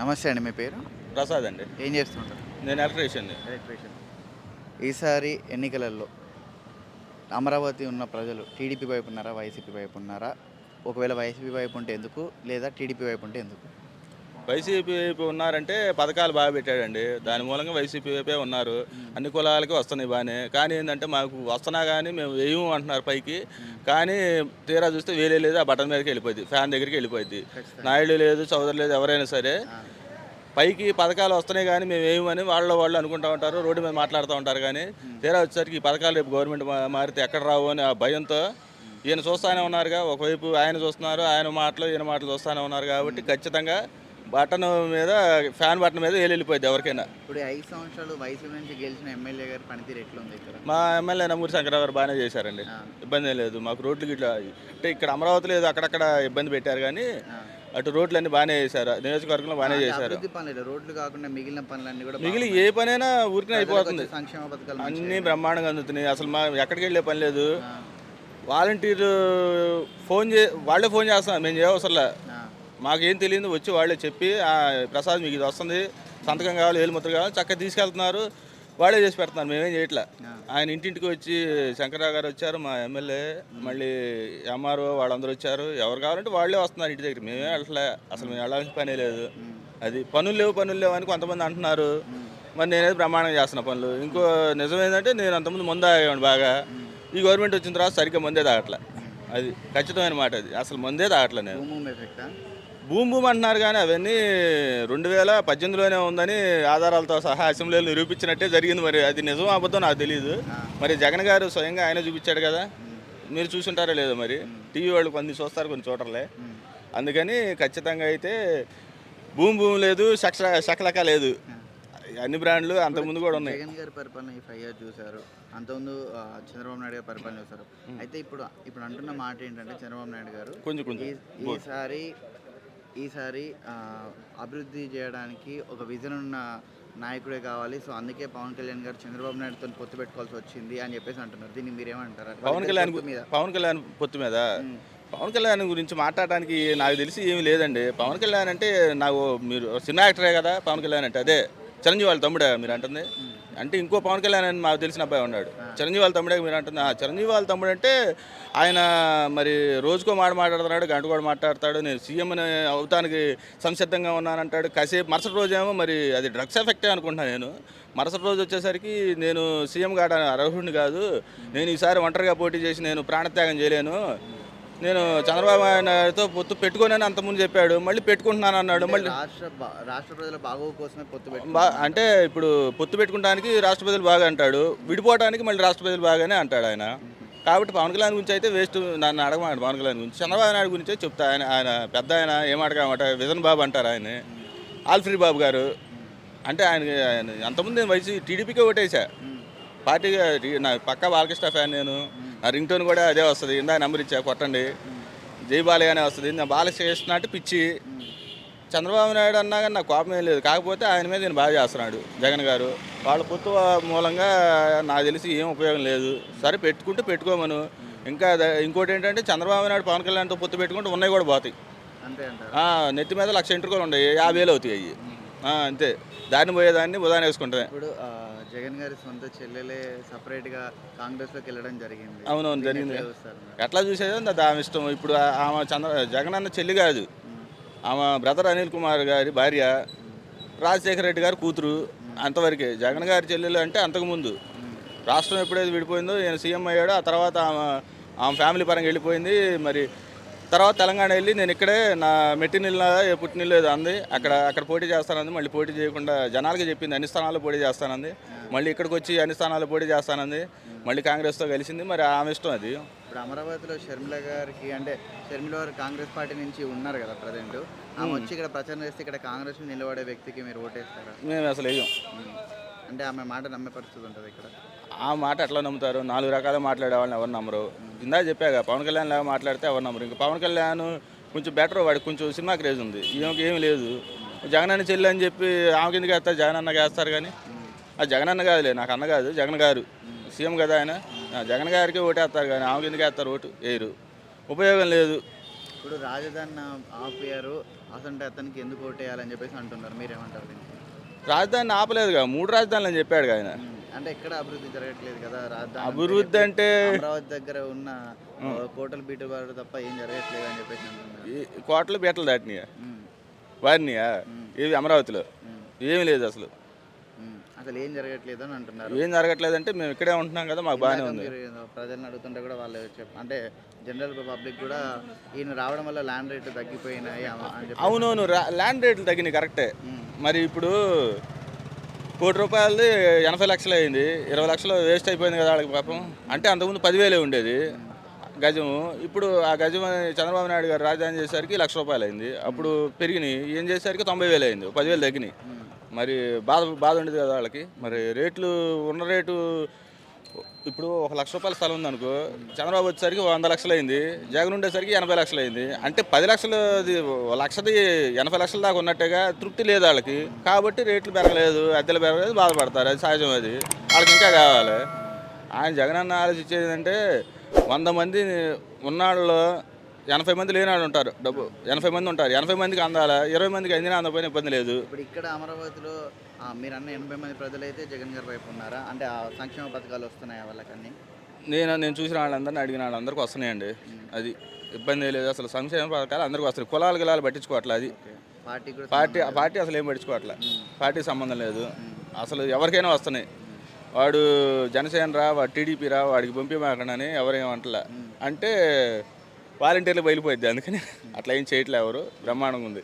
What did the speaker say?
నమస్తే అండి మీ పేరు? ప్రసాద్ అండి. ఏం చేస్తుంటారు? నేను ఎలక్ట్రీషియన్ ఎలక్ట్రీషియన్. ఈసారి ఎన్నికలలో అమరావతి ఉన్న ప్రజలు టీడీపీ వైపు ఉన్నారా వైసీపీ వైపు ఉన్నారా? ఒకవేళ వైసీపీ వైపు ఉంటే ఎందుకు లేదా టీడీపీ వైపు ఉంటే ఎందుకు? వైసీపీ వైపు ఉన్నారంటే పథకాలు బాగా పెట్టాడండి. దాని మూలంగా వైసీపీ వైపే ఉన్నారు. అన్ని కులాలకి వస్తున్నాయి బాగానే. కానీ ఏంటంటే మాకు వస్తున్నా కానీ మేము వేయము అంటున్నారు పైకి. కానీ తీరా చూస్తే వేలే లేదు ఆ బటన్ మీదకి వెళ్ళిపోయింది. ఫ్యాన్ దగ్గరికి వెళ్ళిపోయింది. నాయుడు లేదు చౌదరి లేదు ఎవరైనా సరే పైకి పథకాలు వస్తున్నాయి కానీ మేము వేయమని వాళ్ళ వాళ్ళు అనుకుంటా ఉంటారు రోడ్డు మీద మాట్లాడుతూ ఉంటారు కానీ తీరా వచ్చేసరికి ఈ పథకాలు రేపు గవర్నమెంట్ మారితే ఎక్కడ రావు అని ఆ భయంతో ఈయన చూస్తానే ఉన్నారుగా. ఒకవైపు ఆయన చూస్తున్నారు ఆయన మాటలు ఈయన మాటలు చూస్తానే ఉన్నారు కాబట్టి ఖచ్చితంగా బటన్ మీద ఫ్యాన్ బటన్ మీద వెళ్ళిపోయింది ఎవరికైనా. ఇప్పుడు ఐదు సంవత్సరాలు వైసీపీ నుంచి గెలిచిన ఎమ్మెల్యే గారి పనితీరు ఎట్లుంది ఇక్కడ? మా ఎమ్మెల్యే నమ్మూరి శంకరరావు గారు బాగానే చేశారండి. ఇబ్బంది లేదు. మాకు రోడ్లు గిట్లా అంటే ఇక్కడ అమరావతి లేదు అక్కడక్కడ ఇబ్బంది పెట్టారు కానీ. అటు రోడ్లు అన్ని బాగానే చేశారు. నియోజకవర్గంలో బాగానే చేశారు. పనులు రోడ్లు కాకుండా మిగిలిన పనులన్నీ కూడా మిగిలి ఏ పనైనా ప్రజలకు అయిపోతుంది. సంక్షేమ పథకాలు అన్నీ బ్రహ్మాండంగా అందుతున్నాయి. అసలు మా ఎక్కడికి వెళ్ళే పని లేదు. వాలంటీర్ ఫోన్ చే వాళ్ళే ఫోన్ చేస్తాం మేము చేయవసరంలే. మాకేం తెలియదు వచ్చి వాళ్ళే చెప్పి "ఆ, ప్రసాద్ మీకు ఇది వస్తుంది. సంతకం కావాలి ఏలుముద్ర కావాలి చక్కగా తీసుకెళ్తున్నారు. వాళ్ళే చేసి పెడుతున్నారు మేమేం చేయట్లే. ఆయన ఇంటింటికి వచ్చి శంకర్రావు గారు వచ్చారు మా ఎమ్మెల్యే మళ్ళీ ఎంఆర్ఓ వాళ్ళందరూ వచ్చారు. ఎవరు కావాలంటే వాళ్ళే వస్తున్నారు ఇంటి దగ్గర. మేమే వెళ్ళట్లే. అసలు మేము వెళ్ళాల్సిన పనే లేదు. అది పనులు లేవు పనులు లేవు అని కొంతమంది అంటున్నారు. మరి నేనేది బ్రహ్మాండంగా చేస్తున్న పనులు. ఇంకో నిజం ఏంటంటే నేను అంతకుముందు ముందు తాగేవాడిని బాగా. ఈ గవర్నమెంట్ వచ్చిన తర్వాత సరిగ్గా మందే తాగట్లే. అది ఖచ్చితమైన మాట అది. అసలు మందే తాగట్లే నేను. భూమి భూమి అంటున్నారు కానీ అవన్నీ రెండు వేల పద్దెనిమిదిలోనే ఉందని ఆధారాలతో సహా అసెంబ్లీలో నిరూపించినట్టే జరిగింది మరి. అది నిజం అబద్ధం నాకు తెలియదు మరి జగన్ గారు స్వయంగా ఆయన చూపించాడు కదా. మీరు చూసుంటారో లేదో మరి. టీవీ వాళ్ళు కొన్ని చూస్తారు కొన్ని చూడర్లే. అందుకని ఖచ్చితంగా అయితే భూమి భూమి లేదు శక్ష శకలక లేదు. అన్ని బ్రాండ్లు అంతకుముందు కూడా ఉన్నాయి. జగన్ గారి పరిపాలన ఈ ఫైవ్ ఇయర్స్ చూశారు. అంతకుముందు చంద్రబాబు నాయుడు గారి పరిపాలన చూశారు. అయితే ఇప్పుడు ఇప్పుడు అంటున్న మాట ఏంటంటే చంద్రబాబు నాయుడు గారు కొంచెం కొంచెం. ఈసారి ఈసారి అభివృద్ధి చేయడానికి ఒక విజన్ ఉన్న నాయకుడే కావాలి. సో అందుకే పవన్ కళ్యాణ్ గారు చంద్రబాబు నాయుడుతో పొత్తు పెట్టుకోవాల్సి వచ్చింది అని చెప్పేసి అంటున్నారు. దీన్ని మీరేమంటారు? పవన్ కళ్యాణ్ మీద. పవన్ కళ్యాణ్ పొత్తు మీద? పవన్ కళ్యాణ్ గురించి మాట్లాడడానికి నాకు తెలిసి ఏమీ లేదండి. పవన్ కళ్యాణ్ అంటే నాకు మీరు సినిమా యాక్టరే కదా పవన్ కళ్యాణ్ అంటే అదే. చిరంజీవి వాళ్ళ తమ్ముడే మీరు అంటుంది. అంటే ఇంకో పవన్ కళ్యాణ్ అని మాకు తెలిసిన అబ్బాయి ఉన్నాడు. చిరంజీవి వాళ్ళ తమ్ముడే మీరు అంటుంది. ఆ, చిరంజీవి వాళ్ళ తమ్ముడు అంటే ఆయన మరి రోజుకో మాట మాట్లాడుతున్నాడు గంట కూడా మాట్లాడతాడు నేను సీఎం అవుతానికి సంసిద్ధంగా ఉన్నానంటాడు. కాసేపు మరుసటి రోజేమో మరి అది డ్రగ్స్ ఎఫెక్టే అనుకుంటున్నాను నేను. మరుసటి రోజు వచ్చేసరికి నేను సీఎం కాడ అర్హుడిని కాదు. నేను ఈసారి ఒంటరిగా పోటీ చేసి నేను ప్రాణత్యాగం చేయలేను. నేను చంద్రబాబు నాయుడుతో పొత్తు పెట్టుకోనని అంతకుముందు చెప్పాడు. మళ్ళీ పెట్టుకుంటున్నాను అన్నాడు. మళ్ళీ రాష్ట్ర రాష్ట్ర ప్రజల బాగోగు కోసమే పొత్తు అంటే ఇప్పుడు పొత్తు పెట్టుకోవడానికి రాష్ట్రపతులు బాగా అంటాడు. విడిపోవడానికి మళ్ళీ రాష్ట్రపతులు బాగానే అంటాడు ఆయన. కాబట్టి పవన్ కళ్యాణ్ గురించి అయితే వేస్ట్ నన్ను అడగమాట పవన్ కళ్యాణ్ గురించి. చంద్రబాబు నాయుడు గురించే చెప్తా. ఆయన ఆయన పెద్ద ఆయన ఏం అడగమాట? విజన్ బాబు అంటారు ఆయన ఆల్ఫ్రీ బాబు గారు. అంటే ఆయన ఆయన అంతకుముందు నేను వయసు టీడీపీకే ఓటేసా. పార్టీగా టీ- నా పక్క బాలకృష్ణ ఫ్యాన్ నేను. నా రింగ్ టోన్ కూడా అదే వస్తుంది. ఇందా నెంబర్ ఇచ్చా కొట్టండి. జై బాలయ్య అనే వస్తుంది. నా బాలకృష్ణ అంటే పిచ్చి. చంద్రబాబు నాయుడు అన్నా కానీ నాకు కోపం ఏం లేదు. కాకపోతే ఆయన మీద నేను బాగా చేస్తున్నాడు జగన్ గారు. వాళ్ళ పొత్తు మూలంగా నాకు తెలిసి ఏం ఉపయోగం లేదు. సరే పెట్టుకుంటే పెట్టుకోమను. ఇంకా ఇంకోటి ఏంటంటే చంద్రబాబు నాయుడు పవన్ కళ్యాణ్తో పొత్తు పెట్టుకుంటే ఉన్నాయి కూడా పోతాయి. నెత్తి మీద లక్ష ఎంట్రుకలు ఉన్నాయి యాభై వేలు అవుతాయి అవి అంతే. దాన్ని పోయేదాన్ని ఉదాహరణ వేసుకుంటాయి ఇప్పుడు జగన్ గారి సొంత చెల్లెలే సపరేట్గా కాంగ్రెస్లోకి వెళ్ళడం జరిగింది. అవునవును జరిగింది. ఎట్లా చూసేదో ఆమె ఇష్టం. ఇప్పుడు ఆమె చంద్ర జగన్ అన్న చెల్లి కాదు. ఆమె బ్రదర్ అనిల్ కుమార్ గారి భార్య రాజశేఖర రెడ్డి గారి కూతురు అంతవరకే. జగన్ గారి చెల్లెలు అంటే అంతకుముందు రాష్ట్రం ఎప్పుడైతే విడిపోయిందో ఈయన సీఎం అయ్యాడో ఆ తర్వాత ఆమె ఆమె ఫ్యామిలీ పరంగా వెళ్ళిపోయింది. మరి తర్వాత తెలంగాణ వెళ్ళి నేను ఇక్కడే నా మెట్టినిల్లా ఏ పుట్టినిల్లు ఏదో అంది. అక్కడ అక్కడ పోటీ చేస్తానంది. మళ్ళీ పోటీ చేయకుండా జనాలకి చెప్పింది అన్ని స్థానాల్లో పోటీ చేస్తానంది. మళ్ళీ ఇక్కడికి వచ్చి అన్ని స్థానాల్లో పోటీ చేస్తానంది. మళ్ళీ కాంగ్రెస్తో కలిసింది. మరి ఆమె ఇష్టం అది. ఇప్పుడు అమరావతిలో షర్మిల గారికి అంటే షర్మిల గారు కాంగ్రెస్ పార్టీ నుంచి ఉన్నారు కదా ప్రజెంట్. ఆమె వచ్చి ఇక్కడ ప్రచారం చేస్తే ఇక్కడ కాంగ్రెస్ నిలబడే వ్యక్తికి మీరు ఓటేస్తారా? మేము అసలు వేయం. అంటే ఆమె మాట నమ్మే పరిస్థితి ఉంటుంది ఇక్కడ. ఆ మాట ఎట్లా నమ్ముతారు? నాలుగు రకాల మాట్లాడే వాళ్ళని ఎవరు నమ్మరు? ఇందా చెప్పాక పవన్ కళ్యాణ్ లాగా మాట్లాడితే ఎవరు నమ్మరు? ఇంకా పవన్ కళ్యాణ్ కొంచెం బెటర్ వాడికి కొంచెం సినిమా క్రేజ్ ఉంది. ఈమెకి ఏమీ లేదు. జగన్ అన్న చెల్లి అని చెప్పి ఆమె కిందకి వేస్తారు? జగన్ అన్నకి వేస్తారు కానీ. ఆ జగన్ అన్న కాదులే నాకు అన్న కాదు జగన్ గారు. సీఎం కదా ఆయన. జగన్ గారికి ఓటేస్తారు కానీ ఆమె కిందకి వేస్తారు ఓటు? వేయరు. ఉపయోగం లేదు. ఇప్పుడు రాజధాని ఆపియారు. అసంటే అతనికి ఎందుకు ఓటేయాలని చెప్పేసి అంటున్నారు. మీరేమంటారు రాజధానిని ఆపలేదుగా మూడు రాజధానులు అని చెప్పాడు ఆయన. అంటే ఎక్కడ అభివృద్ధి జరగట్లేదు కదా? అభివృద్ధి అంటే అమరావతి దగ్గర ఉన్న కోటలు బీటు వారు తప్ప ఏం జరగట్లేదు అని చెప్పేసి కోటలు బీటలు దాటినాయా? వారినియా ఇవి అమరావతిలో? ఏమీ లేదు అసలు. అసలు ఏం జరగట్లేదు అని అంటున్నారు. ఏం జరగట్లేదంటే మేము ఇక్కడే ఉంటున్నాం కదా మాకు బాగానే ఉంది. ప్రజలను అడుగుతుంటే కూడా వాళ్ళు అంటే జనరల్ పబ్లిక్ కూడా ఈయన రావడం వల్ల ల్యాండ్ రేట్లు తగ్గిపోయినాయి అవునవును ల్యాండ్ రేట్లు తగ్గినాయి కరెక్టే మరి ఇప్పుడు కోటి రూపాయలది ఎనభై లక్షలు అయింది. ఇరవై లక్షలు వేస్ట్ అయిపోయింది కదా వాళ్ళకి పాపం. అంటే అంతకుముందు పదివేలే ఉండేది గజం ఇప్పుడు ఆ గజం చంద్రబాబు నాయుడు గారు రాజధాని చేసేసరికి లక్ష రూపాయలు అయింది. అప్పుడు పెరిగినాయి. ఏం చేసేసరికి తొంభై వేలు అయింది. పదివేలు తగ్గినాయి. మరి బాధ బాధ ఉండేది కదా వాళ్ళకి. మరి రేట్లు ఉన్న రేటు ఇప్పుడు ఒక లక్ష రూపాయల స్థలం ఉందనుకో చంద్రబాబు వచ్చేసరికి వంద లక్షలు అయింది జగన్ ఉండేసరికి ఎనభై లక్షలు అయింది అంటే పది లక్షలు లక్షది ఎనభై లక్షల దాకా ఉన్నట్టుగా తృప్తి లేదు వాళ్ళకి. కాబట్టి రేట్లు పెరగలేదు అద్దెలు పెరగలేదు బాధపడతారు. అది సహజం అది. వాళ్ళకి ఇంకా కావాలి. ఆయన జగన్ అన్న ఆలోచించేది ఏంటంటే వంద మంది ఉన్నాళ్ళలో ఎనభై మంది లేనాడు ఉంటారు. డబ్బు. ఎనభై మంది ఉంటారు. ఎనభై మందికి అందాల? ఇరవై మందికి అందినా అందపోయిన ఇబ్బంది లేదు. ఇప్పుడు ఇక్కడ అమరావతిలో మీరు అన్న ఎనభై మంది ప్రజలైతే జగన్ గారి వైపు ఉన్నారా? అంటే ఆ సంక్షేమ పథకాలు వస్తున్నాయా వాళ్ళకన్నీ? నేను నేను చూసిన వాళ్ళందరినీ అడిగిన వాళ్ళందరికీ వస్తున్నాయండి. అది ఇబ్బంది లేదు. అసలు సంక్షేమ పథకాలు అందరికీ వస్తున్నాయి. కులాలు గిలాలు పట్టించుకోవట్లే అది. పార్టీ పార్టీ పార్టీ అసలు ఏం పట్టించుకోవట్లే. పార్టీ సంబంధం లేదు. అసలు ఎవరికైనా వస్తున్నాయి. వాడు జనసేన రా వాడు టీడీపీ రా వాడికి పంపిమాకనని ఎవరేమంటలే అంటే వాలంటీర్లు బయలుపోయింది అందుకని అట్లా ఏం చేయట్లే ఎవరు. బ్రహ్మాండంగా ఉంది.